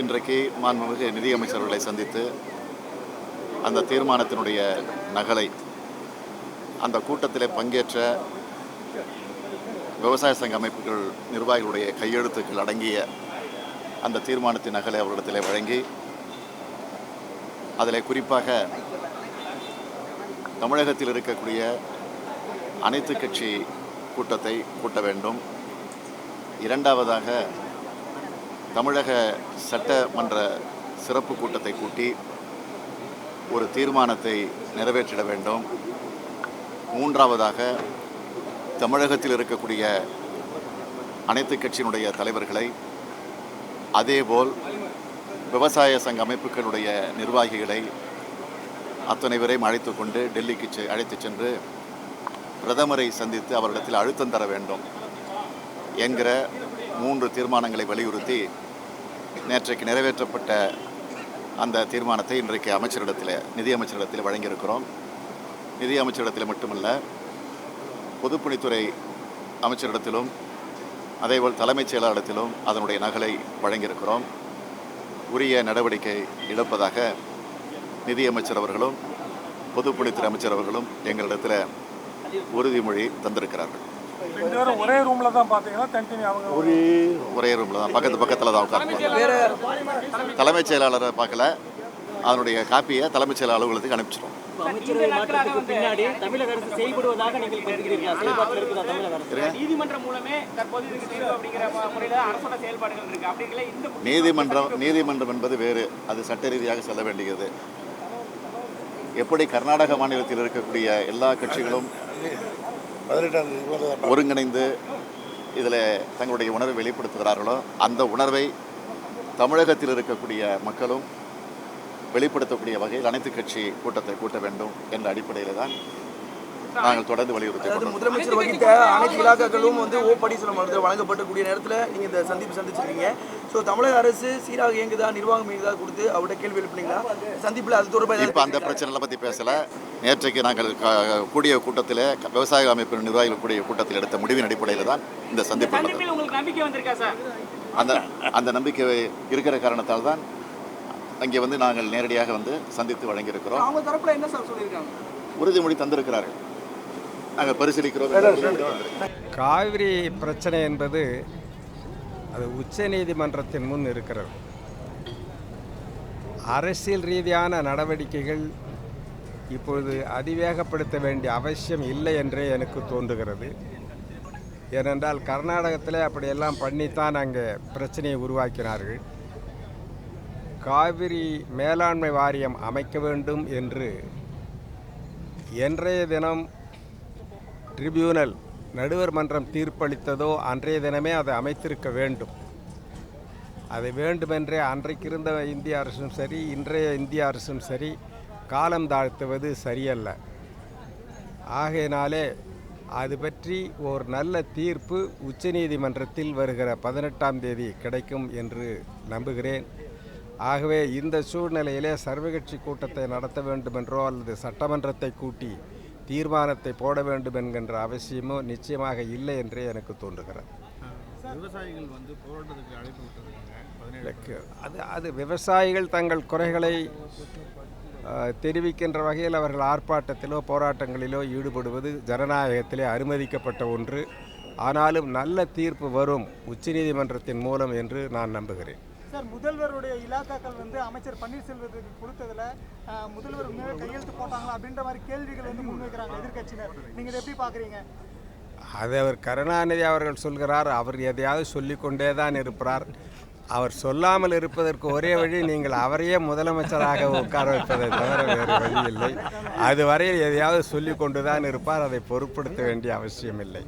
இன்றைக்கு மாண்புமிகு நிதியமைச்சர்களை சந்தித்து அந்த தீர்மானத்தினுடைய நகலை அந்த கூட்டத்தில் பங்கேற்ற விவசாய சங்க அமைப்புகள் நிர்வாகிகளுடைய கையெழுத்துக்கள் அடங்கிய அந்த தீர்மானத்தின் நகலை அவரிடத்தில் வழங்கி அதில் குறிப்பாக தமிழகத்தில் இருக்கக்கூடிய அனைத்து கட்சி கூட்டத்தை கூட்ட வேண்டும். இரண்டாவதாக தமிழக சட்டமன்ற சிறப்பு கூட்டத்தை கூட்டி ஒரு தீர்மானத்தை நிறைவேற்றிட வேண்டும். மூன்றாவதாக தமிழகத்தில் இருக்கக்கூடிய அனைத்து கட்சியினுடைய தலைவர்களை அதேபோல் விவசாய சங்க அமைப்புகளுடைய நிர்வாகிகளை அத்தனை பேரையும் அழைத்து கொண்டு டெல்லிக்கு செ அழைத்துச் சென்று பிரதமரை சந்தித்து அவரிடத்தில் அழுத்தம் தர வேண்டும் என்கிற மூன்று தீர்மானங்களை வலியுறுத்தி நேற்றைக்கு நிறைவேற்றப்பட்ட அந்த தீர்மானத்தை இன்றைக்கு அமைச்சரிடத்தில் நிதியமைச்சரிடத்தில் வழங்கியிருக்கிறோம். நிதி அமைச்சரிடத்தில் மட்டுமல்ல பொதுப்பணித்துறை அமைச்சரிடத்திலும் அதேபோல் தலைமைச் செயலாளரிடத்திலும் அதனுடைய நகலை வழங்கியிருக்கிறோம். உரிய நடவடிக்கை எடுப்பதாக நிதியமைச்சர் அவர்களும் பொதுப்பணித்துறை அமைச்சர் அவர்களும் எங்களிடத்தில் உறுதிமொழி தந்திருக்கிறார்கள். ரெண்டு பேரும் ஒரே ரூம்ல தான் பாத்தீங்கன்னா தனித்தனி அவங்க ஒரு ஒரே ரூமில் தான். பக்கத்து பக்கத்தில் தான் உட்காந்து வேற தலைமைச் செயலாளரை பார்க்கல. அதனுடைய காப்பியை தலைமைச் செயலாளர் அலுவலகத்துக்கு அனுப்பிச்சிடும் நீதிமன்றம் நீதிமன்றம் என்பது வேறு. அது சட்ட ரீதியாக செல்ல வேண்டியது. எப்படி கர்நாடக மாநிலத்தில் இருக்கக்கூடிய எல்லா கட்சிகளும் ஒருங்கிணைந்து இதில் தங்களுடைய உணர்வை வெளிப்படுத்துகிறார்களோ அந்த உணர்வை தமிழகத்தில் இருக்கக்கூடிய மக்களும் வெளிப்படுத்தக்கூடிய வகையில் அனைத்து கட்சி கூட்டத்தை கூட்ட வேண்டும் என்ற அடிப்படையில் தான் நாங்கள் தொடர்ந்து வலியுறுத்தி முதலமைச்சர் வகித்த அனைத்து இலாக்காக்களும் வந்து ஓ பன்னீர்செல்வம் அவர்கள் வழங்கப்படக்கூடிய நேரத்தில் நீங்கள் இந்த சந்திப்பு சந்திச்சிருக்கீங்க ஸோ தமிழக அரசு சீராக இயங்குதா நிர்வாகம் இயங்குதா கொடுத்து அவர்கிட்ட கேள்வி எழுப்பினீங்களா? சந்திப்பில் அது தொடர்பாக இப்போ அந்த பிரச்சனைகளை பற்றி பேசலை. நேற்றைக்கு நாங்கள் கூடிய கூட்டத்தில் விவசாய அமைப்பு நிர்வாகிகள் கூடிய கூட்டத்தில் எடுத்த முடிவின் அடிப்படையில் தான் இந்த சந்திப்பு நடந்தது. சந்திப்பில் உங்களுக்கு நம்பிக்கை வந்திருக்கா சார்? அந்த அந்த நம்பிக்கை இருக்கிற காரணத்தால் தான் அங்கே வந்து நாங்கள் நேரடியாக வந்து சந்தித்து வழங்கியிருக்கிறோம். அவங்க தரப்புல என்ன சார் சொல்லியிருக்காங்க? உறுதிமொழி தந்திருக்கிறார்கள். நாங்கள் பரிசீலிக்கிறோம். காவிரி பிரச்சனை என்பது அது உச்ச நீதிமன்றத்தின் முன் இருக்கிறது. அரசியல் ரீதியான நடவடிக்கைகள் இப்பொழுது அதிவேகப்படுத்த வேண்டிய அவசியம் இல்லை என்றே எனக்கு தோன்றுகிறது. ஏனென்றால் கர்நாடகத்தில் அப்படியெல்லாம் பண்ணித்தான் அங்கே பிரச்சனையை உருவாக்கினார்கள். காவிரி மேலாண்மை வாரியம் அமைக்க வேண்டும் என்று என்றைய தினம் ட்ரிபியூனல் நடுவர் மன்றம் தீர்ப்பளித்ததோ அன்றைய தினமே அதை அமைத்திருக்க வேண்டும். அதை வேண்டுமென்றே அன்றைக்கு இருந்த இந்திய அரசும் சரி இன்றைய இந்திய அரசும் சரி காலம் தாழ்த்துவது சரியல்ல. ஆகையினாலே அது பற்றி ஒரு நல்ல தீர்ப்பு உச்சநீதிமன்றத்தில் வருகிற பதினெட்டாம் தேதி கிடைக்கும் என்று நம்புகிறேன். ஆகவே இந்த சூழ்நிலையிலே சர்வகட்சி கூட்டத்தை நடத்த வேண்டுமென்றோ அல்லது சட்டமன்றத்தை கூட்டி தீர்மானத்தை போட வேண்டும் என்கின்ற அவசியமோ நிச்சயமாக இல்லை என்றே எனக்கு தோன்றுகிறது. விவசாயிகள் வந்து போராட்டத்துக்கு அழைப்பு விட்டுருக்காங்க. பதினேழு எனக்கு அது அது விவசாயிகள் தங்கள் குறைகளை தெரிவிக்கின்ற வகையில் அவர்கள் ஆர்ப்பாட்டத்திலோ போராட்டங்களிலோ ஈடுபடுவது ஜனநாயகத்திலே அனுமதிக்கப்பட்ட ஒன்று. ஆனாலும் நல்ல தீர்ப்பு வரும் உச்சநீதிமன்றத்தின் மூலம் என்று நான் நம்புகிறேன். சார் முதல்வருடைய இலாக்காக்கள் வந்து அமைச்சர் பன்னீர்செல்வத்துக்கு கொடுத்ததுல முதல்வர் உண்மையாக கையெழுத்து போட்டாங்களா அப்படின்ற மாதிரி கேள்விகள் வந்து முன்வைக்கிறாங்க எதிர்கட்சியினர் நீங்கள் எப்படி பார்க்குறீங்க? அதை அவர் கருணாநிதி அவர்கள் சொல்கிறார். அவர் எதையாவது சொல்லிக்கொண்டே தான் இருப்பார். அவர் சொல்லாமல் இருப்பதற்கு ஒரே வழி நீங்கள் அவரையே முதலமைச்சராக உட்கார வைப்பதை தவிர வேறு வழி இல்லை. அதுவரையில் எதையாவது சொல்லிக் கொண்டு தான் இருப்பார். அதை பொருட்படுத்த வேண்டிய அவசியம் இல்லை.